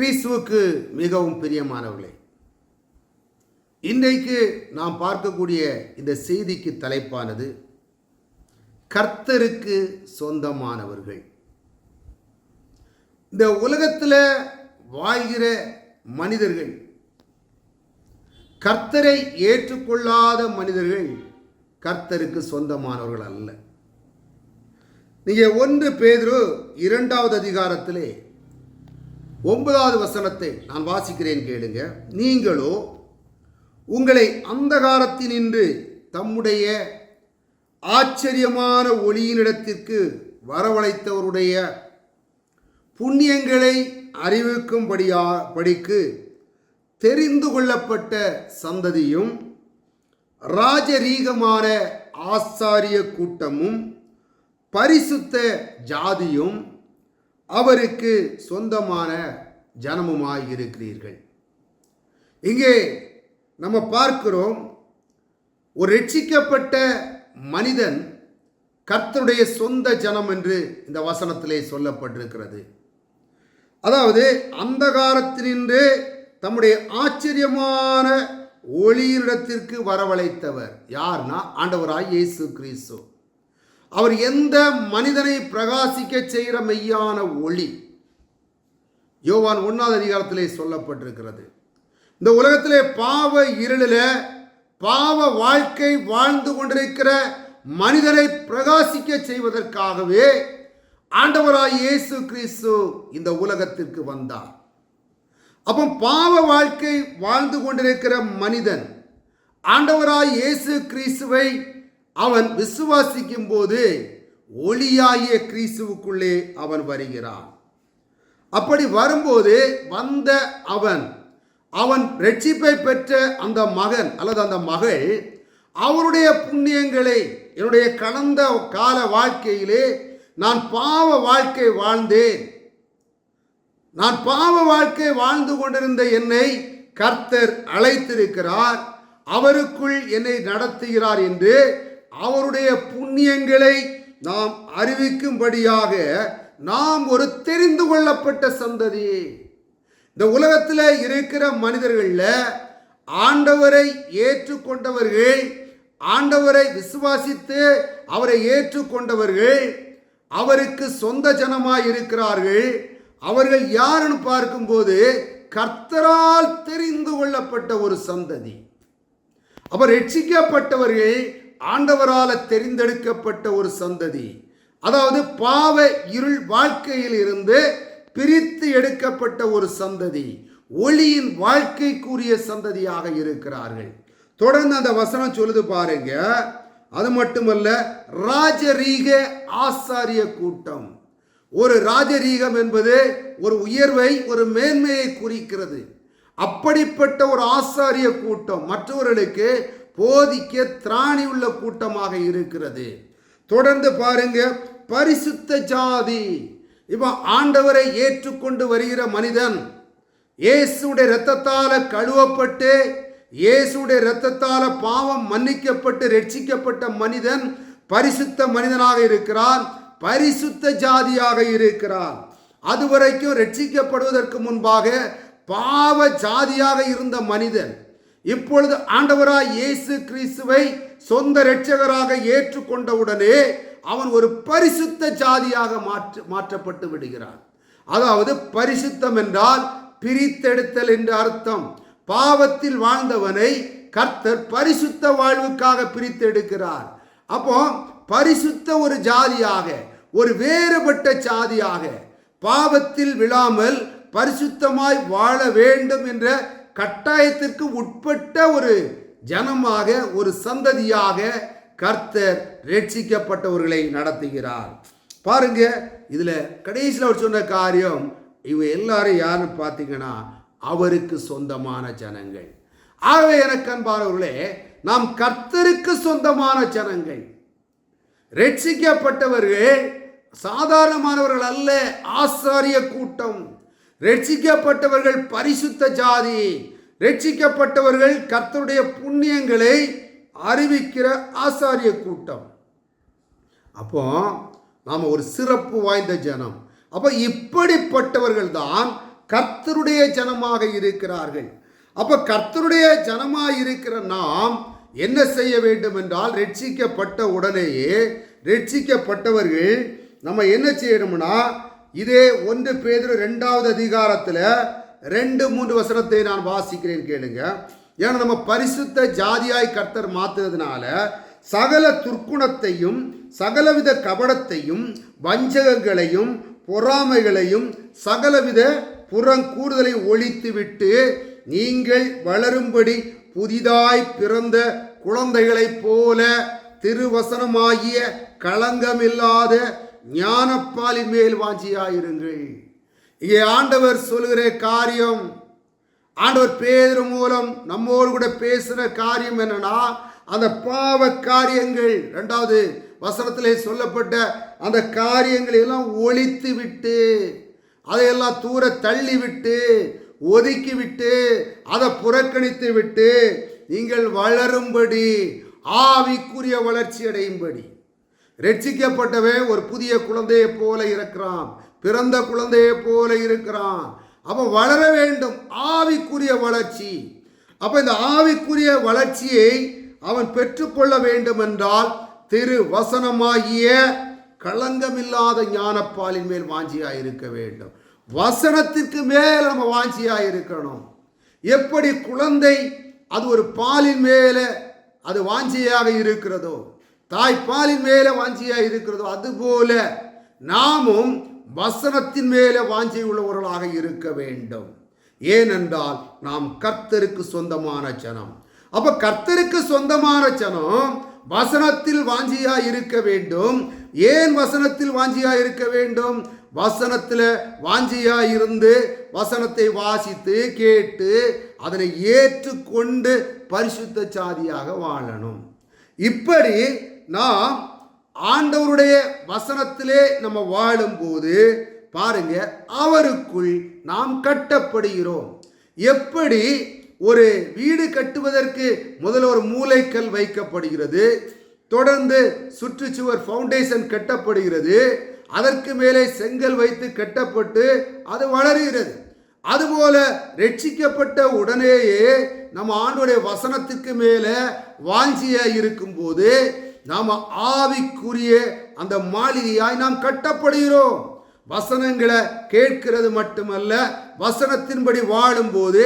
கிறிஸ்துவுக்கு மிகவும் பிரியமானவர்களே இன்றைக்கு நாம் பார்க்கக்கூடிய இந்த செய்திக்கு தலைப்பானது கர்த்தருக்கு சொந்தமானவர்கள். இந்த உலகத்தில் வாழ்கிற மனிதர்கள் கர்த்தரை ஏற்றுக்கொள்ளாத மனிதர்கள் கர்த்தருக்கு சொந்தமானவர்கள் அல்ல. நீங்கள் ஒன்று பேதரு இரண்டாவது அதிகாரத்திலே ஒன்பதாவது வசனத்தை நான் வாசிக்கிறேன் கேளுங்க. நீங்களோ உங்களை அந்தகாரத்தினின்று தம்முடைய ஆச்சரியமான ஒளியினிடத்திற்கு வரவழைத்தவருடைய புண்ணியங்களை அறிவிக்கும்படியா படிக்கு தெரிந்து கொள்ளப்பட்ட சந்ததியும் ராஜரீகமான ஆசாரிய கூட்டமும் பரிசுத்த ஜாதியும் அவருக்கு சொந்தமான ஜனமுமாய் இருக்கிறீர்கள் இங்கே நம்ம பார்க்கிறோம் ஒரு ரட்சிக்கப்பட்ட மனிதன் கர்த்தருடைய சொந்த ஜனம் என்று இந்த வசனத்திலே சொல்லப்பட்டிருக்கிறது. அதாவது அந்தகாரத்தினின்று தம்முடைய ஆச்சரியமான ஒளியிடத்திற்கு வரவழைத்தவர் யார்னா ஆண்டவராய் இயேசு கிறிஸ்து. அவர் எந்த மனிதனை பிரகாசிக்க செய்கிற மெய்யான ஒளி? யோவான் ஒன்றாவது அதிகாரத்திலே சொல்லப்பட்டிருக்கிறது. இந்த உலகத்திலே பாவ இருளில் பாவ வாழ்க்கை வாழ்ந்து கொண்டிருக்கிற மனிதனை பிரகாசிக்க செய்வதற்காகவே ஆண்டவராய் இயேசு கிறிஸ்து இந்த உலகத்திற்கு வந்தார். அப்போ பாவ வாழ்க்கை வாழ்ந்து கொண்டிருக்கிற மனிதன் ஆண்டவராய் இயேசு கிறிஸ்துவை அவன் விசுவாசிக்கும் போது ஒளியாகிய கிறிஸ்துவுக்குள்ளே அவன் வருகிறான். அப்படி வரும்போது வந்த அவன் அவன் ரட்சிப்பை பெற்ற அந்த மகன் அல்லது அந்த மகள் அவருடைய புண்ணியங்களை என்னுடைய கடந்த கால வாழ்க்கையிலே நான் பாவ வாழ்க்கை வாழ்ந்தேன். நான் பாவ வாழ்க்கை வாழ்ந்து கொண்டிருந்த என்னை கர்த்தர் அழைத்திருக்கிறார். அவருக்குள் என்னை நடத்துகிறார் என்று அவருடைய புண்ணியங்களை நாம் அறிவிக்கும்படியாக நாம் ஒரு தெரிந்து கொள்ளப்பட்ட சந்ததி. இந்த உலகத்தில் இருக்கிற மனிதர்களில் ஆண்டவரை ஏற்றுக்கொண்டவர்கள் ஆண்டவரை விசுவாசித்து அவரை ஏற்றுக்கொண்டவர்கள் அவருக்கு சொந்த ஜனமாய் இருக்கிறார்கள். அவர்கள் யாருன்னு பார்க்கும்போது கர்த்தரால் தெரிந்து கொள்ளப்பட்ட ஒரு சந்ததி. அவர் ரட்சிக்கப்பட்டவர்கள் ஆண்டவரால் தெரிந்தெடுக்கப்பட்ட ஒரு சந்ததி. அதாவது பாவ இருள் வாழ்க்கையில் இருந்து பிரித்து எடுக்கப்பட்ட ஒரு சந்ததி. ஒளியின் வாழ்க்கைக்குரிய சந்ததியாக இருக்கிறார்கள். தொடர்ந்து அந்த வசனம் சொல்லுது பாருங்க. அது மட்டுமல்ல ராஜரீக ஆசாரிய கூட்டம். ஒரு ராஜரீகம் என்பது ஒரு உயர்வை ஒரு மேன்மையை குறிக்கிறது. அப்படிப்பட்ட ஒரு ஆசாரிய கூட்டம் மற்றவர்களுக்கு போதிக்க திராணி உள்ள கூட்டமாக இருக்கிறது. தொடர்ந்து பாருங்க பரிசுத்த ஜாதி. இப்போ ஆண்டவரை ஏற்றுக்கொண்டு வருகிற மனிதன் இயேசுடைய இரத்தத்தால் கழுவப்பட்டு இயேசுடைய இரத்தத்தால் பாவம் மன்னிக்கப்பட்டு ரட்சிக்கப்பட்ட மனிதன் பரிசுத்த மனிதனாக இருக்கிறான் பரிசுத்த ஜாதியாக இருக்கிறான். அதுவரைக்கும் ரட்சிக்கப்படுவதற்கு முன்பாக பாவ ஜாதியாக இருந்த மனிதன் இப்பொழுது ஆண்டவராய் இயேசு கிறிஸ்துவை சொந்த இரட்சகராக ஏற்றுக்கொண்டவுடனே அவன் ஒரு பரிசுத்த ஜாதியாக மாற்று மாற்றப்பட்டு விடுகிறான். அதாவது பரிசுத்தம் என்றால் பிரித்தெடுத்தல் என்று அர்த்தம். பாவத்தில் வாழ்ந்தவனை கர்த்தர் பரிசுத்த வாழ்வுக்காக பிரித்தெடுக்கிறார். அப்போ பரிசுத்த ஒரு ஜாதியாக ஒரு வேறுபட்ட ஜாதியாக பாவத்தில் விழாமல் பரிசுத்தமாய் வாழ வேண்டும் என்ற கட்டாயத்திற்கு உட்பட்ட ஒரு ஜனமாக ஒரு சந்ததியாக கர்த்தர் ரட்சிக்கப்பட்டவர்களை நடத்துகிறார். பாருங்க இதில் கடைசியில் அவர் சொன்ன காரியம் இவங்க எல்லாரும் யாருன்னு பார்த்தீங்கன்னா அவருக்கு சொந்தமான ஜனங்கள். ஆகவே எனக்கு அன்பானவர்களே நாம் கர்த்தருக்கு சொந்தமான ஜனங்கள். ரட்சிக்கப்பட்டவர்கள் சாதாரணமானவர்கள் அல்ல ஆசாரிய கூட்டம். ரட்சிக்கப்பட்டவர்கள் பரிசுத்த ஜாதி ரட்சிக்கப்பட்டவர்கள் கர்த்தருடைய புண்ணியங்களை அறிவிக்கிற ஆசாரிய கூட்டம். அப்போ நாம் ஒரு சிறப்பு வாய்ந்த ஜனம். அப்போ இப்படிப்பட்டவர்கள் தான் கர்த்தருடைய ஜனமாக இருக்கிறார்கள். அப்போ கர்த்தருடைய ஜனமாக இருக்கிற நாம் என்ன செய்ய வேண்டும் என்றால் ரட்சிக்கப்பட்ட உடனேயே ரட்சிக்கப்பட்டவர்கள் நம்ம என்ன செய்யணும்னா இதே ஒன்று பேதுரு ரெண்டாவது அதிகாரத்தில் ரெண்டு மூன்று வசனத்தை நான் வாசிக்கிறேன் கேளுங்க. ஏன்னா நம்ம பரிசுத்த ஜாதியாய் கர்த்தர் மாத்துறதுனால சகல துர்க்குணத்தையும் சகலவித கபடத்தையும் வஞ்சகங்களையும் பொறாமைகளையும் சகலவித புறங்கூறுதலை ஒழித்துவிட்டு நீங்கள் வளரும்படி புதிதாய் பிறந்த குழந்தைகளைப் போல திருவசனமாகிய களங்கமில்லாத ஞானப்பாலின் மேல் வாஞ்சியாயிருங்கள். இங்கே ஆண்டவர் சொல்கிற காரியம் ஆண்டவர் பேதர் மூலம் நம்மோடு கூட பேசுகிற காரியம் என்னன்னா அந்த பாவ காரியங்கள் ரெண்டாவது வசனத்திலே சொல்லப்பட்ட அந்த காரியங்களை எல்லாம் ஒழித்து விட்டு அதையெல்லாம் தூர தள்ளி விட்டு ஒதுக்கி விட்டு அதை புறக்கணித்து விட்டு நீங்கள் வளரும்படி ஆவிக்குரிய வளர்ச்சி அடையும்படி ரட்சிக்கப்பட்டவன் ஒரு புதிய குழந்தையை போல இருக்கிறான். பிறந்த குழந்தையைப் போல இருக்கிறான். அப்போ வளர வேண்டும். ஆவிக்குரிய வளர்ச்சி. அப்போ இந்த ஆவிக்குரிய வளர்ச்சியை அவன் பெற்றுக்கொள்ள வேண்டும் என்றால் திரு வசனமாகிய களங்கமில்லாத ஞானப்பாலின் மேல் வாஞ்சியாக இருக்க வேண்டும். வசனத்திற்கு மேல் நம்ம வாஞ்சியாக இருக்கணும். எப்படி குழந்தை அது ஒரு பாலின் மேலே அது வாஞ்சியாக இருக்கிறதோ தாய்ப்பாலின் மேலே வாஞ்சியாக இருக்கிறதோ அதுபோல நாமும் வசனத்தின் மேலே வாஞ்சி உள்ளவர்களாக இருக்க வேண்டும். ஏனென்றால் நாம் கர்த்தருக்கு சொந்தமான ஜனம். அப்ப கர்த்தருக்கு சொந்தமான ஜனம் வசனத்தில் வாஞ்சியா இருக்க வேண்டும். ஏன் வசனத்தில் வாஞ்சியா இருக்க வேண்டும்? வசனத்தில் வாஞ்சியா இருந்து வசனத்தை வாசித்து கேட்டு அதனை ஏற்றுக்கொண்டு பரிசுத்த சாதியாக வாழணும். இப்படி நாம் ஆண்டவருடைய வசனத்திலே நம்ம வாழும்போது பாருங்க அவருக்குள் நாம் கட்டப்படுகிறோம். எப்படி? ஒரு வீடு கட்டுவதற்கு முதல்ல ஒரு மூளைக்கல் வைக்கப்படுகிறது தொடர்ந்து சுற்றுச்சுவர் ஃபவுண்டேஷன் கட்டப்படுகிறது அதற்கு மேலே செங்கல் வைத்து கட்டப்பட்டு அது வளருகிறது. அதுபோல ரட்சிக்கப்பட்ட உடனேயே நம்ம ஆண்டுடைய வசனத்துக்கு மேலே வாஞ்சியாக இருக்கும்போது நாம் ஆவிக்குரிய அந்த மாளிகையாய் நாம் கட்டப்படுகிறோம். வசனங்களை கேட்கிறது மட்டுமல்ல வசனத்தின்படி வாழும்போது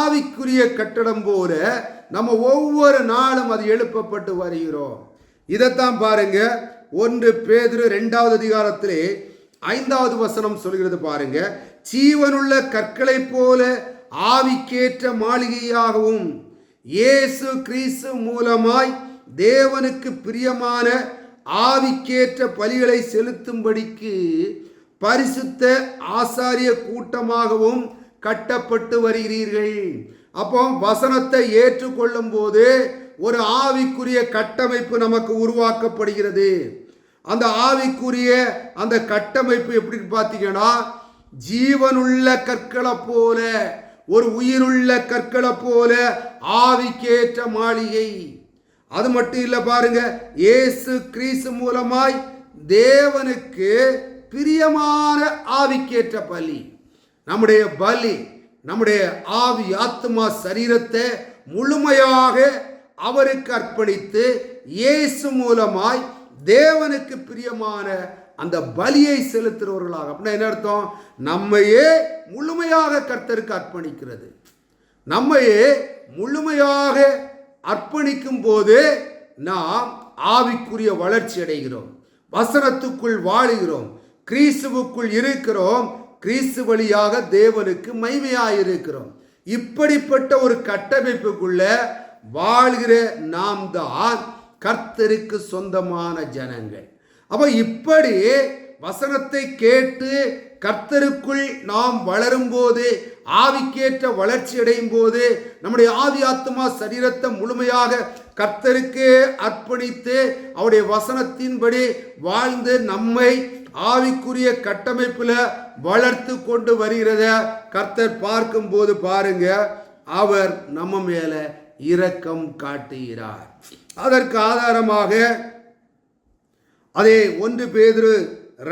ஆவிக்குரிய கட்டடம் போல நம்ம ஒவ்வொரு நாளும் அது எழுப்பப்பட்டு வருகிறோம். இதைத்தான் பாருங்க ஒன்று பேதிரு ரெண்டாவது அதிகாரத்திலே ஐந்தாவது வசனம் சொல்கிறது பாருங்க ஜீவனுள்ள கற்களைப் போல ஆவிக்கேற்ற மாளிகையாகவும் இயேசு கிறிஸ்து மூலமாய் தேவனுக்கு பிரியமான ஆவிக்கேற்ற பலிகளை செலுத்தும்படிக்கு பரிசுத்த ஆசாரிய கூட்டமாகவும் கட்டப்பட்டு வருகிறீர்கள். அப்போ வசனத்தை ஏற்றுக்கொள்ளும் போது ஒரு ஆவிக்குரிய கட்டமைப்பு நமக்கு உருவாக்கப்படுகிறது. அந்த ஆவிக்குரிய அந்த கட்டமைப்பு எப்படின்னு பார்த்தீங்கன்னா ஜீவனுள்ள கற்களை போல ஒரு உயிருள்ள கற்களை போல ஆவிக்கேற்ற மாளிகை. அது மட்டும் இல்லை பாருங்க ஏசு கிரீசு மூலமாய் தேவனுக்கு பிரியமான ஆவிக்கேற்ற பலி. நம்முடைய பலி நம்முடைய ஆவி ஆத்மா சரீரத்தை முழுமையாக அவருக்கு அர்ப்பணித்து இயேசு மூலமாய் தேவனுக்கு பிரியமான அந்த பலியை செலுத்துகிறவர்களாக. அப்படின்னா என்ன அர்த்தம்? நம்மையே முழுமையாக கர்த்தருக்கு அர்ப்பணிக்கிறது. நம்மையே முழுமையாக அர்ப்பணிக்கும் போது நாம் ஆவிக்குரிய வளர்ச்சி அடைகிறோம். வசனத்துக்குள் வாழுகிறோம். கிறிஸ்துவுக்குள் இருக்கிறோம். கிறிஸ்து வழியாக தேவனுக்கு மைமையாயிருக்கிறோம் இப்படிப்பட்ட ஒரு கட்டமைப்புக்குள்ள வாழ்கிற நாம் தான் கர்த்தருக்கு சொந்தமான ஜனங்கள். அப்போ இப்படி வசனத்தை கேட்டு கர்த்தருக்குள் நாம் வளரும்போது ஆவிக்கேற்ற வளர்ச்சி அடையும் போது நம்முடைய ஆவி ஆத்மா சரீரத்தை முழுமையாக கர்த்தருக்கு அர்ப்பணித்து அவருடைய வசனத்தின்படி வாழ்ந்து நம்மை ஆவிக்குரிய கட்டமைப்பில் வளர்த்து கொண்டு வருகிறத கர்த்தர் பார்க்கும்போது பாருங்க. அவர் நம்ம மேல இரக்கம் காட்டுகிறார். அதற்கு ஆதாரமாக அதே ஒன்று பேதுரு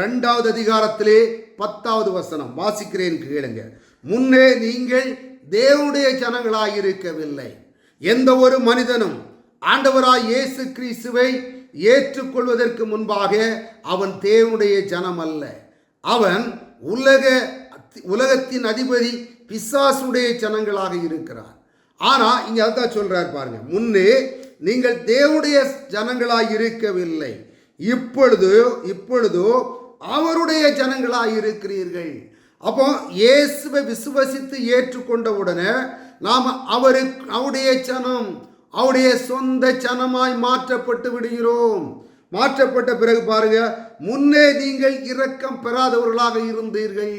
ரெண்டாவது அதிகாரத்திலே பத்தாவது வசனம் வாசிக்கிறேன் கேளுங்க. முன்னே நீங்கள் தேவனுடைய ஜனங்களாய் இருக்கவில்லை எந்த ஒரு மனிதனும் ஆண்டவராய் இயேசு கிறிஸ்துவை ஏற்றுக்கொள்வதற்கு முன்பாக அவன் தேவனுடைய ஜனம் அல்ல அவன் உலக உலகத்தின் அதிபதி பிசாசுடைய ஜனங்களாக இருக்கிறார். ஆனால் இங்கே அதான் சொல்கிறார் பாருங்க முன்னே நீங்கள் தேவனுடைய ஜனங்களாக இருக்கவில்லை. இப்பொழுது இப்பொழுதோ அவருடைய ஜனங்களாக இருக்கிறீர்கள். அப்போ இயேசுவை விசுவசித்து ஏற்றுக்கொண்ட உடனே நாம் அவருக்கு அவருடைய ஜனம் அவருடைய சொந்த ஜனமாய் மாற்றப்பட்டு விடுகிறோம். மாற்றப்பட்ட பிறகு பாருங்க முன்னே நீங்கள் இரக்கம் பெறாதவர்களாக இருந்தீர்கள்.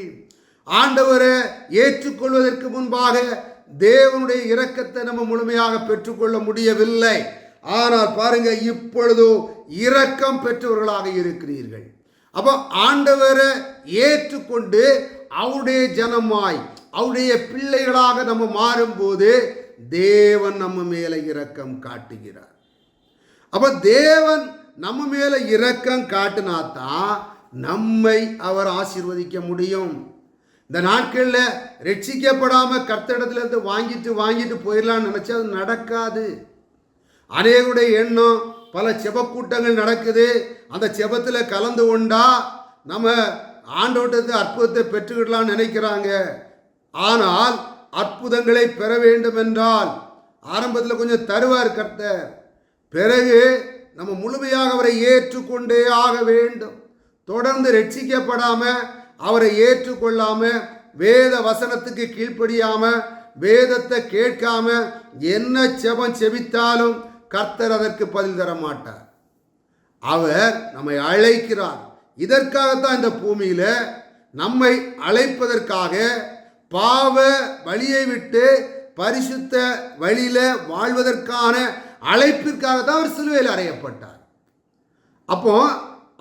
ஆண்டவரை ஏற்றுக்கொள்வதற்கு முன்பாக தேவனுடைய இரக்கத்தை நம்ம முழுமையாக பெற்றுக்கொள்ள முடியவில்லை. ஆனால் பாருங்க இப்பொழுதோ இரக்கம் பெற்றவர்களாக இருக்கிறீர்கள். அப்போ ஆண்டவரை ஏற்றுக்கொண்டு அவருடைய ஜனமாய் அவருடைய பிள்ளைகளாக நம்ம மாறும்போது தேவன் நம்ம மேலே இரக்கம் காட்டுகிறார். அப்போ தேவன் நம்ம மேலே இரக்கம் காட்டினா தான் நம்மை அவர் ஆசீர்வதிக்க முடியும். இந்த நாட்களில் ரட்சிக்கப்படாமல் கர்த்தடத்துலேருந்து வாங்கிட்டு வாங்கிட்டு போயிடலாம்னு நினைச்சா அது நடக்காது. அநேகருடைய எண்ணம் பல செபக்கூட்டங்கள் நடக்குது. அந்த செபத்தில் கலந்து கொண்டா நம்ம ஆண்டோட்டத்தை அற்புதத்தை பெற்றுக்கிடலாம்னு நினைக்கிறாங்க. ஆனால் அற்புதங்களை பெற வேண்டும் என்றால் ஆரம்பத்தில் கொஞ்சம் தருவார் கர்த்தர் பிறகு நம்ம முழுமையாக அவரை ஏற்றுக்கொண்டே ஆக வேண்டும். தொடர்ந்து ரட்சிக்கப்படாமல் அவரை ஏற்றுக்கொள்ளாமல் வேத வசனத்துக்கு கீழ்ப்படியாமல் வேதத்தை கேட்காம என்ன செபம் செபித்தாலும் கர்த்தர் அதற்கு பதில் தர மாட்டார் அவர் நம்மை அழைக்கிறார். இதற்காகத்தான் இந்த பூமியில் நம்மை அழைப்பதற்காக பாவ வழியை விட்டு பரிசுத்த வழியில் வாழ்வதற்கான அழைப்பிற்காக தான் அவர் சிலுவையில் அறையப்பட்டார். அப்போ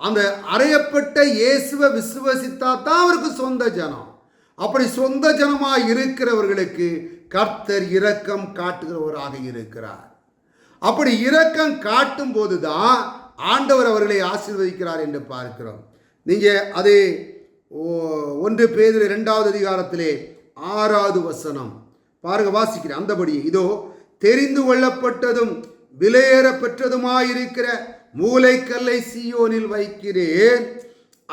அந்த அறையப்பட்ட இயேசுவை விசுவசித்தா தான் அவருக்கு சொந்த ஜனம். அப்படி சொந்த ஜனமாக இருக்கிறவர்களுக்கு கர்த்தர் இரக்கம் காட்டுகிறவராக இருக்கிறார். அப்படி இரக்கம் காட்டும் போது தான் ஆண்டவர் அவர்களை ஆசீர்வதிக்கிறார் என்று பார்க்கிறோம். நீங்கள் அது ஓ- ஒன்று பேரில் இரண்டாவது அதிகாரத்திலே ஆறாவது வசனம். பாருங்க வாசிக்கிறேன். அந்தபடி இதோ தெரிந்து கொள்ளப்பட்டதும் விலையேற பெற்றதுமாயிருக்கிற மூளைக்கல்லை சியோனில் வைக்கிறேன்.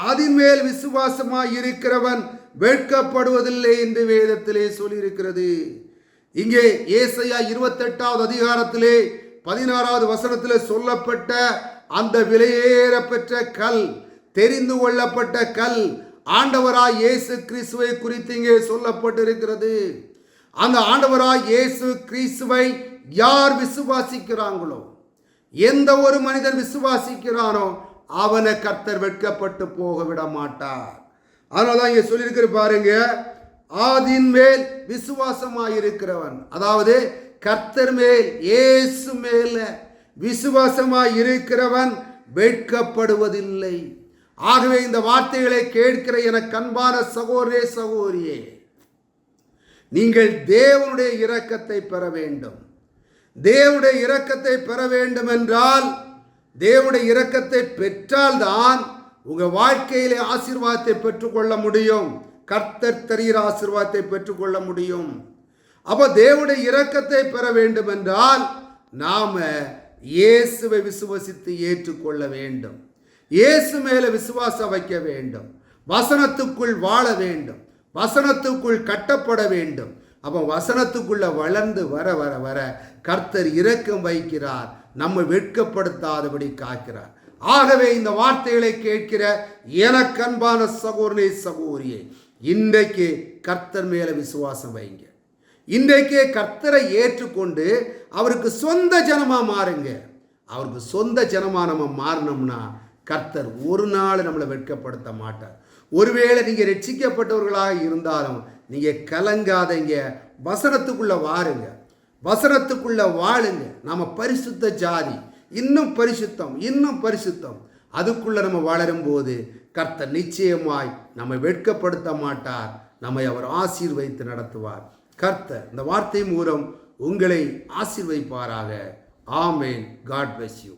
அதின் மேல் விசுவாசமாய் இருக்கிறவன் வெட்கப்படுவதில்லை என்று வேதத்திலே சொல்லியிருக்கிறது. இங்கே ஏசையா இருபத்தெட்டாவது அதிகாரத்திலே பதினாறாவது வசனத்தில் சொல்லப்பட்ட அந்த விலையேறப்பெற்ற கல் தெரிந்து கொள்ளப்பட்ட கல் ஆண்டவராய் இயேசு கிறிஸ்துவை குறித்து இங்கே சொல்லப்பட்டிருக்கிறது. அந்த ஆண்டவராய் இயேசு கிறிஸ்துவை யார் விசுவாசிக்கிறாங்களோ எந்த ஒரு மனிதன் விசுவாசிக்கிறானோ அவனை கர்த்தர் வெட்கப்பட்டு போக விட மாட்டார். அதனாலதான் இங்க சொல்லியிருக்கிற பாருங்க ஆதின் மேல் விசுவாசமாயிருக்கிறவன். அதாவது கர்த்தர் மேல் இயேசு மேல விசுவாசமாய் இருக்கிறவன் வெட்கப்படுவதில்லை. ஆகவே இந்த வார்த்தைகளை கேட்கிற என கண்பான சகோதரே சகோதரியே நீங்கள் தேவனுடைய இரக்கத்தை பெற வேண்டும். தேவனுடைய இரக்கத்தை பெற வேண்டும் என்றால் தேவனுடைய இரக்கத்தை பெற்றால்தான் உங்கள் வாழ்க்கையிலே ஆசீர்வாதத்தை பெற்றுக்கொள்ள முடியும். கர்த்தர் தருகிற ஆசீர்வாதத்தை பெற்றுக்கொள்ள முடியும். அப்போ தேவனுடைய இரக்கத்தை பெற வேண்டும் என்றால் நாம் இயேசுவை விசுவசித்து ஏற்றுக்கொள்ள வேண்டும். இயேசு மேலே விசுவாசம் வைக்க வேண்டும். வசனத்துக்குள் வாழ வேண்டும். வசனத்துக்குள் கட்டப்பட வேண்டும். அப்போ வசனத்துக்குள்ள வளர்ந்து வர வர வர கர்த்தர் இரக்கம் வைக்கிறார். நம்ம வெட்கப்படுத்தாதபடி காக்கிறார். ஆகவே இந்த வார்த்தைகளை கேட்கிற எனக்கன்பான சகோதரனே சகோரியை இன்றைக்கு கர்த்தர் மேலே விசுவாசம் வைங்க. இன்றைக்கே கர்த்தரை ஏற்றுக்கொண்டு அவருக்கு சொந்த ஜனமாக மாறுங்க. அவருக்கு சொந்த ஜனமா நம்ம மாறினோம்னா கர்த்தர் ஒரு நாள் நம்மளை வெட்கப்படுத்த மாட்டார். ஒருவேளை நீங்கள் ரட்சிக்கப்பட்டவர்களாக இருந்தாலும் நீங்கள் கலங்காதீங்க. வசனத்துக்குள்ளே வாருங்க. வசனத்துக்குள்ளே வாழுங்க. நாம் பரிசுத்த ஜாதி. இன்னும் பரிசுத்தம். இன்னும் பரிசுத்தம். அதுக்குள்ளே நம்ம வளரும்போது கர்த்தர் நிச்சயமாய் நம்மை வெட்கப்படுத்த மாட்டார். நம்மை அவர் ஆசீர்வைத்து நடத்துவார். கர்த்த இந்த வார்த்தை மூலம் உங்களை ஆசீர்வைப்பாராக ஆமேன். God bless you